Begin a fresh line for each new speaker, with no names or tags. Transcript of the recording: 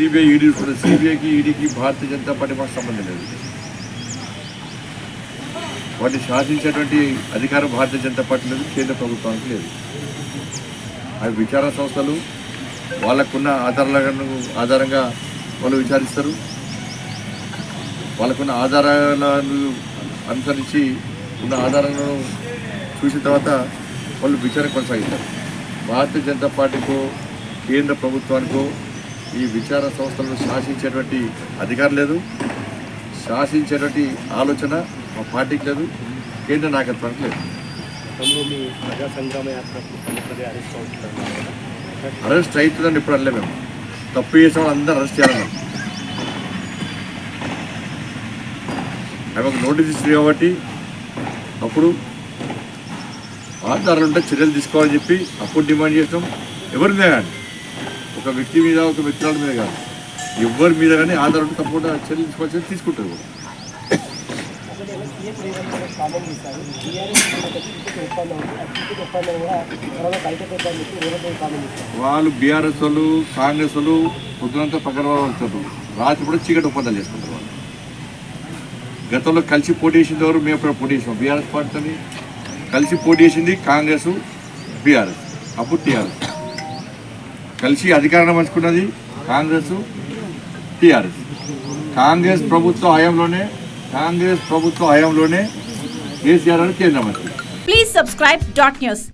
CBI ED ఉంటుంది సిబిఐకి ఈడీకి Bharatiya Janata party మాకు సంబంధం లేదు. వాటిని శాసించేటువంటి అధికారం భారతీయ జనతా పార్టీ లేదు కేంద్ర ప్రభుత్వానికి లేదు. అవి విచారణ సంస్థలు వాళ్ళకున్న ఆధారాలను ఆధారంగా వాళ్ళు విచారిస్తారు. వాళ్ళకున్న ఆధారాలను అనుసరించి ఉన్న ఆధారాలను చూసిన తర్వాత వాళ్ళు విచారణ కొనసాగిస్తారు. భారతీయ జనతా పార్టీకో కేంద్ర ప్రభుత్వానికో ఈ విచారణ సంస్థలను శాసించేటువంటి అధికారం లేదు. శాసించేటువంటి ఆలోచన మా పార్టీకి లేదు. కేంద్ర నాయకత్వానికి లేదు.
అరెస్ట్
అవుతుందని ఇప్పుడు అనలే మేము. తప్పు చేసిన వాళ్ళు అందరూ అరెస్ట్ చేయాలన్నాం ఆమెకు నోటీస్ ఇస్తుంది కాబట్టి అప్పుడు ఆధారాలు ఉంటే చర్యలు తీసుకోవాలని చెప్పి అప్పుడు డిమాండ్ చేసినాం ఎవరి మీద కానీ ఒక వ్యక్తి మీద ఒక వ్యక్తుల మీద కాదు. ఎవరి మీద కానీ ఆధారం ఉంటే తప్పకుండా చర్యలు తీసుకుంటారు. కూడా వాళ్ళు బీఆర్ఎస్ వాళ్ళు కాంగ్రెస్ వాళ్ళు పొద్దునంతా పక్కన వాళ్ళు రాత్రి కూడా చీకటి ఒప్పందాలు చేసుకుంటారు వాళ్ళు. గతంలో కలిసి పోటీ చేసింది ఎవరు? మేము ఎప్పుడు పోటీ చేసాం బీఆర్ఎస్ పార్టీని కలిసి పోటీ చేసింది కాంగ్రెస్ బీఆర్ఎస్. అప్పుడు టీఆర్ఎస్. కలిసి అధికారం పంచుకున్నది కాంగ్రెస్ టీఆర్ఎస్. కాంగ్రెస్ ప్రభుత్వ హయాంలోనే కాంగ్రెస్ ప్రభుత్వ హయాంలోనే కేసీఆర్ అని కేంద్ర మంత్రి.
Please subscribe dot news